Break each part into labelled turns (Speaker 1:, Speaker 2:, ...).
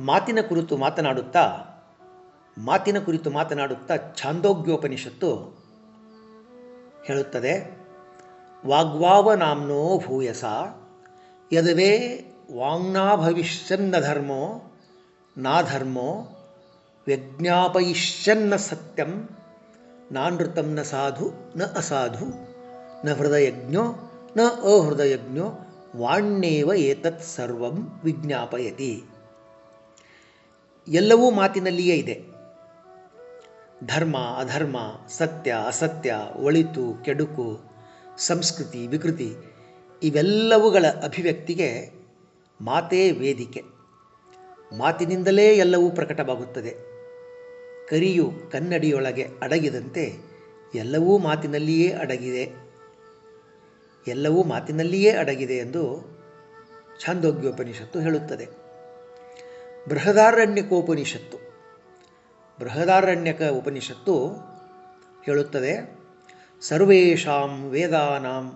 Speaker 1: ಮಾತಿನ ಕುರಿತು ಮಾತನಾಡುತ್ತಾ, ಮಾತಿನ ಕುರಿತು ಮಾತನಾಡುತ್ತಾ ಛಾಂದೋಗ್ಯೋಪನಿಷತ್ತು ಹೇಳುತ್ತದೆ. ವಾಗ್ವಾವ ನಾಮ್ನೋ ಭೂಯಸ, ಯದವೇ ವಾಂಗ್ನಾ ಭವಿಷ್ಯನ್ನ ಧರ್ಮೋ ನಾಧರ್ಮೋ ವ್ಯಜ್ಞಾಪಯಿಷ್ಯನ್ನ ಸತ್ಯಂ, ನಾನೃತಂ ನ ಸಾಧು, ನ ಅಸಾಧು, ನ ಹೃದಯಜ್ಞೋ, ನ ಅಹೃದಯಜ್ಞೋ ವಾಣ್ಯೇವ ಏತತ್ ಸರ್ವಂ ವಿಜ್ಞಾಪಯತಿ. ಎಲ್ಲವೂ ಮಾತಿನಲ್ಲಿಯೇ ಇದೆ. ಧರ್ಮ, ಅಧರ್ಮ, ಸತ್ಯ, ಅಸತ್ಯ, ಒಳಿತು, ಕೆಡುಕು, ಸಂಸ್ಕೃತಿ, ವಿಕೃತಿ ಇವೆಲ್ಲವುಗಳ ಅಭಿವ್ಯಕ್ತಿಗೆ ಮಾತೇ ವೇದಿಕೆ. ಮಾತಿನಿಂದಲೇ ಎಲ್ಲವೂ ಪ್ರಕಟವಾಗುತ್ತದೆ. ಕರಿಯು ಕನ್ನಡಿಯೊಳಗೆ ಅಡಗಿದಂತೆ ಎಲ್ಲವೂ ಮಾತಿನಲ್ಲಿಯೇ ಅಡಗಿದೆ. ಎಲ್ಲವೂ ಮಾತಿನಲ್ಲಿಯೇ ಅಡಗಿದೆ ಎಂದು ಛಾಂದೋಗ್ಯೋಪನಿಷತ್ತು ಹೇಳುತ್ತದೆ. ಬೃಹದಾರಣ್ಯಕೋಪನಿಷತ್ತು. ಬೃಹದಾರಣ್ಯಕ ಉಪನಿಷತ್ತು ಹೇಳುತ್ತದೆ, ಸರ್ವೇಷಾಂ ವೇದಾನಾಂ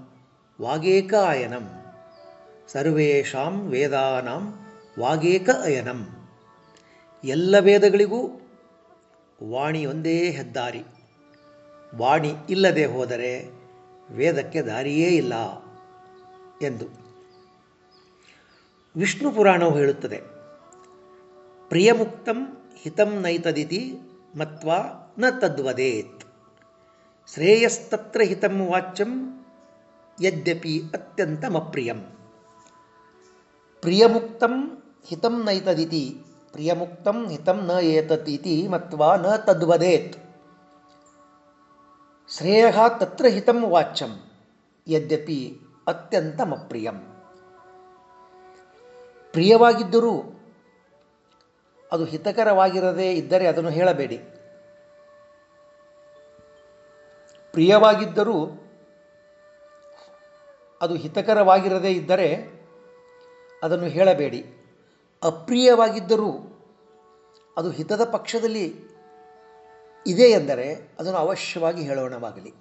Speaker 1: ವಾಗೇಕ ಅಯನಂ ಸರ್ವೇಷಾಂ ವೇದಾನಾಂ ವಾಗೇಕ ಅಯನಂ ಎಲ್ಲ ವೇದಗಳಿಗೂ ವಾಣಿ ಒಂದೇ ಹೆದ್ದಾರಿ. ವಾಣಿ ಇಲ್ಲದೆ ಹೋದರೆ ವೇದಕ್ಕೆ ದಾರಿಯೇ ಇಲ್ಲ ಎಂದು. ವಿಷ್ಣು ಪುರಾಣವು ಹೇಳುತ್ತದೆ ಪ್ರಿಯಮುಕ್ತಂ ಹಿತಂ ನೈತದಿತಿ ಮತ್ವಾ ನ ತದ್ವದೇತ್. ಶ್ರೇಯಸ್ತತ್ರ ಹಿತಂ ವಾಚ್ಯಂ, ಯದ್ಯಪಿ ಅತ್ಯಂತಮಪ್ರಿಯಂ. ಪ್ರಿಯಮುಕ್ತಂ ಹಿತಂ ನೈತದಿತಿ, ಪ್ರಿಯಮುಕ್ತಂ ಹಿತಂ ನ ಏತತ್ ಇತಿ ಮತ್ವಾ ನ ತದ್ವದೇತ್. ಶ್ರೇಯ ತತ್ರ ಹಿತಂ ವಾಚ್ಯಂ, ಯದ್ಯಪಿ ಅತ್ಯಂತಮಪ್ರಿಯಂ. ಪ್ರಿಯವಾಗಿದ್ದರೂ ಅದು ಹಿತಕರವಾಗಿರದೇ ಇದ್ದರೆ ಅದನ್ನು ಹೇಳಬೇಡಿ. ಪ್ರಿಯವಾಗಿದ್ದರೂ ಅದು ಹಿತಕರವಾಗಿರದೇ ಇದ್ದರೆ ಅದನ್ನು ಹೇಳಬೇಡಿ. ಅಪ್ರಿಯವಾಗಿದ್ದರೂ ಅದು ಹಿತದ ಪಕ್ಷದಲ್ಲಿ ಇದೆ ಎಂದರೆ ಅದನ್ನು ಅವಶ್ಯವಾಗಿ ಹೇಳೋಣವಾಗಲಿ.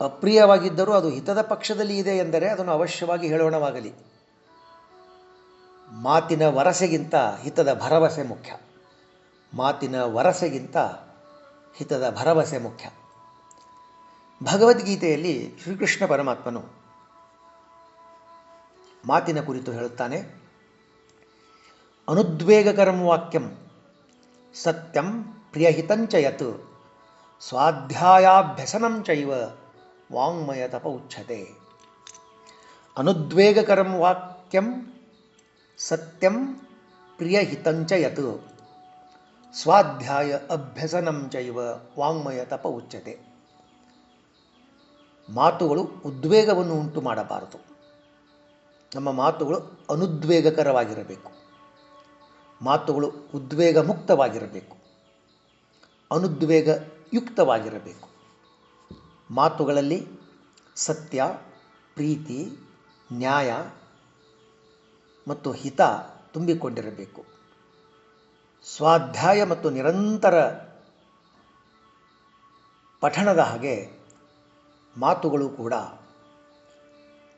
Speaker 1: ಅಪ್ರಿಯವಾಗಿದ್ದರೂ ಅದು ಹಿತದ ಪಕ್ಷದಲ್ಲಿ ಇದೆ ಎಂದರೆ ಅದನ್ನು ಅವಶ್ಯವಾಗಿ ಹೇಳೋಣವಾಗಲಿ. ಮಾತಿನ ವರಸೆಗಿಂತ ಹಿತದ ಭರವಸೆ ಮುಖ್ಯ. ಮಾತಿನ ವರಸೆಗಿಂತ ಹಿತದ ಭರವಸೆ ಮುಖ್ಯ. ಭಗವದ್ಗೀತೆಯಲ್ಲಿ ಶ್ರೀಕೃಷ್ಣ ಪರಮಾತ್ಮನು ಮಾತಿನ ಕುರಿತು ಹೇಳುತ್ತಾನೆ, ಅನುದ್ವೇಗಕರಂ ವಾಕ್ಯಂ ಸತ್ಯಂ ಪ್ರಿಯಹಿತಂಚ ಯತ್ ಸ್ವಾಧ್ಯಾಯಾಭ್ಯಸನಂ ಚೈವ ವಾಂಗ್ಮಯ ತಪ ಉಚ್ಯತೆ ಅನುದ್ವೇಗಕರಂ ವಾಕ್ಯಂ ಸತ್ಯಂ ಪ್ರಿಯಹಿತಂಚ ಯತ್. ಸ್ವಾಧ್ಯಾಯ ಅಭ್ಯಸನಂ ಚೈವ ವಾಂಗ್ಮಯ ತಪ ಉಚ್ಯತೆ. ಮಾತುಗಳು ಉದ್ವೇಗವನ್ನು ಉಂಟು ಮಾಡಬಾರದು. ನಮ್ಮ ಮಾತುಗಳು ಅನುದ್ವೇಗಕರವಾಗಿರಬೇಕು. ಮಾತುಗಳು ಉದ್ವೇಗ ಮುಕ್ತವಾಗಿರಬೇಕು ಅನುದ್ವೇಗ ಯುಕ್ತವಾಗಿರಬೇಕು ಮಾತುಗಳಲ್ಲಿ ಸತ್ಯ, ಪ್ರೀತಿ, ನ್ಯಾಯ ಮತ್ತು ಹಿತ ತುಂಬಿಕೊಂಡಿರಬೇಕು. ಸ್ವಾಧ್ಯಾಯ ಮತ್ತು ನಿರಂತರ ಪಠಣದ ಹಾಗೆ ಮಾತುಗಳು ಕೂಡ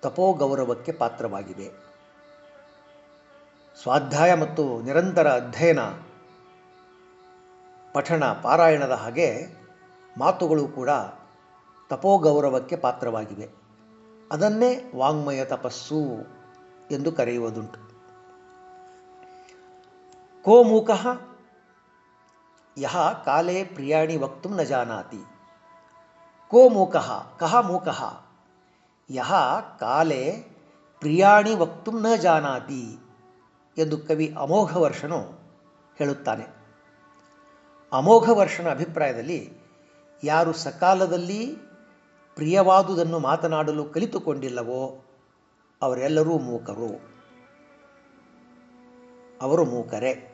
Speaker 1: ತಪೋಗೌರವಕ್ಕೆ ಪಾತ್ರವಾಗಿದೆ. ಸ್ವಾಧ್ಯಾಯ ಮತ್ತು ನಿರಂತರ ಅಧ್ಯಯನ, ಪಠಣ, ಪಾರಾಯಣದ ಹಾಗೆ ಮಾತುಗಳು ಕೂಡ ತಪೋಗೌರವಕ್ಕೆ ಪಾತ್ರವಾಗಿವೆ. ಅದನ್ನೇ ವಾಂಗ್ಮಯ ತಪಸ್ಸು ಎಂದು ಕರೆಯುವುದುಂಟು. ಕೋ ಮೂಕಃ ಯಹ ಕಾಲೇ ಪ್ರಿಯಾಣಿ ವಕ್ತು ನ ಜಾನಾತಿ. ಕೋ ಮೂಕಃ ಕಹ ಮೂಕಃ, ಯಹ ಕಾಲೇ ಪ್ರಿಯಾಣಿ ವಕ್ತು ನ ಜಾನಾತಿ ಎಂದು ಕವಿ ಅಮೋಘವರ್ಷನು ಹೇಳುತ್ತಾನೆ. ಅಮೋಘವರ್ಷನ ಅಭಿಪ್ರಾಯದಲ್ಲಿ ಯಾರು ಸಕಾಲದಲ್ಲಿ ಪ್ರಿಯವಾದುದನ್ನು ಮಾತನಾಡಲು ಕಲಿತುಕೊಂಡಿಲ್ಲವೋ ಅವರೆಲ್ಲರೂ ಮೂಕರು. ಅವರು ಮೂಕರೇ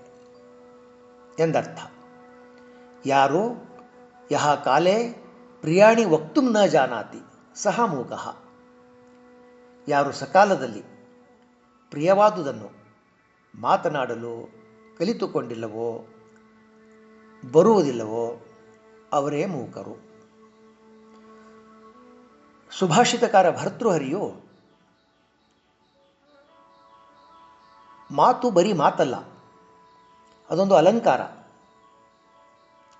Speaker 1: ಎಂದರ್ಥ. ಯಾರು? ಯಹ ಕಾಲೇ ಪ್ರಿಯಾಣಿ ವಕ್ತು ನ ಜಾನಾತಿ, ಸಹ ಮೂಕಃ. ಯಾರು ಸಕಾಲದಲ್ಲಿ ಪ್ರಿಯವಾದುದನ್ನು ಮಾತನಾಡಲು ಕಲಿತುಕೊಂಡಿಲ್ಲವೋ, ಬರುವುದಿಲ್ಲವೋ, ಅವರೇ ಮೂಕರು. ಸುಭಾಷಿತಕಾರ ಭರ್ತೃಹರಿಯು ಮಾತು ಬರೀ ಮಾತಲ್ಲ, ಅದೊಂದು ಅಲಂಕಾರ,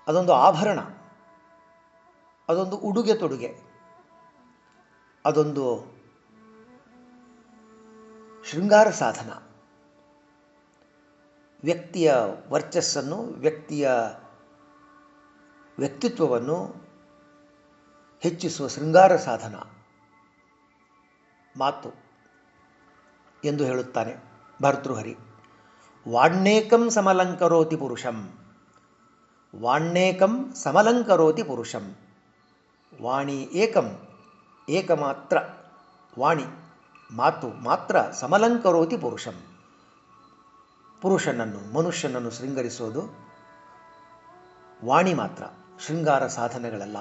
Speaker 1: ಅದೊಂದು ಆಭರಣ, ಅದೊಂದು ಉಡುಗೆ ತೊಡುಗೆ, ಅದೊಂದು ಶೃಂಗಾರ ಸಾಧನ. ವ್ಯಕ್ತಿಯ ವರ್ಚಸ್ಸನ್ನು, ವ್ಯಕ್ತಿಯ ವ್ಯಕ್ತಿತ್ವವನ್ನು ಹೆಚ್ಚಿಸುವ ಶೃಂಗಾರ ಸಾಧನ ಮಾತು ಎಂದು ಹೇಳುತ್ತಾನೆ. ಭರ್ತೃಹರಿ. ವಾಣ್ಯೇಕಂ ಸಮಲಂಕರೋತಿ ಪುರುಷಂ. ವಾಣ್ಯೇಕಂ ಸಮಲಂಕರೋತಿ ಪುರುಷಂ. ವಾಣಿ ಏಕಂ, ಏಕಮಾತ್ರ, ವಾಣಿ, ಮಾತು ಮಾತ್ರ ಸಮಲಂಕರೋತಿ ಪುರುಷಂ. ಪುರುಷನನ್ನು, ಮನುಷ್ಯನನ್ನು ಶೃಂಗರಿಸೋದು ವಾಣಿ ಮಾತ್ರ, ಶೃಂಗಾರ ಸಾಧನೆಗಳಲ್ಲ.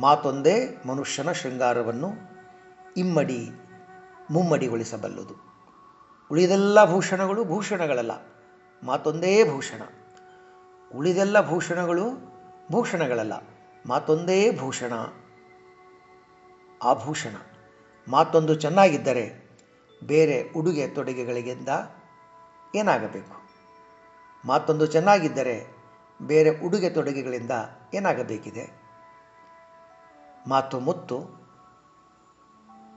Speaker 1: ಮಾತೊಂದೇ ಮನುಷ್ಯನ ಶೃಂಗಾರವನ್ನು ಇಮ್ಮಡಿ ಮುಮ್ಮಡಿಗೊಳಿಸಬಲ್ಲದು. ಉಳಿದೆಲ್ಲ ಭೂಷಣಗಳು ಭೂಷಣಗಳಲ್ಲ, ಮಾತೊಂದೇ ಭೂಷಣ. ಉಳಿದೆಲ್ಲ ಭೂಷಣಗಳು ಭೂಷಣಗಳಲ್ಲ, ಮಾತೊಂದೇ ಭೂಷಣ. ಆಭೂಷಣ ಮಾತೊಂದು ಚೆನ್ನಾಗಿದ್ದರೆ ಬೇರೆ ಉಡುಗೆ ತೊಡುಗೆಗಳಿಗಿಂತ ಏನಾಗಬೇಕು? ಮಾತೊಂದು ಚೆನ್ನಾಗಿದ್ದರೆ ಬೇರೆ ಉಡುಗೆ ತೊಡುಗೆಗಳಿಂದ ಏನಾಗಬೇಕಿದೆ? ಮಾತು ಮುತ್ತು.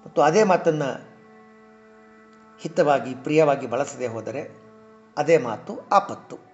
Speaker 1: ಮತ್ತು ಅದೇ ಮಾತನ್ನು ಹಿತವಾಗಿ ಪ್ರಿಯವಾಗಿ ಬಳಸದೆ ಹೋದರೆ ಅದೇ ಮಾತು ಆಪತ್ತು.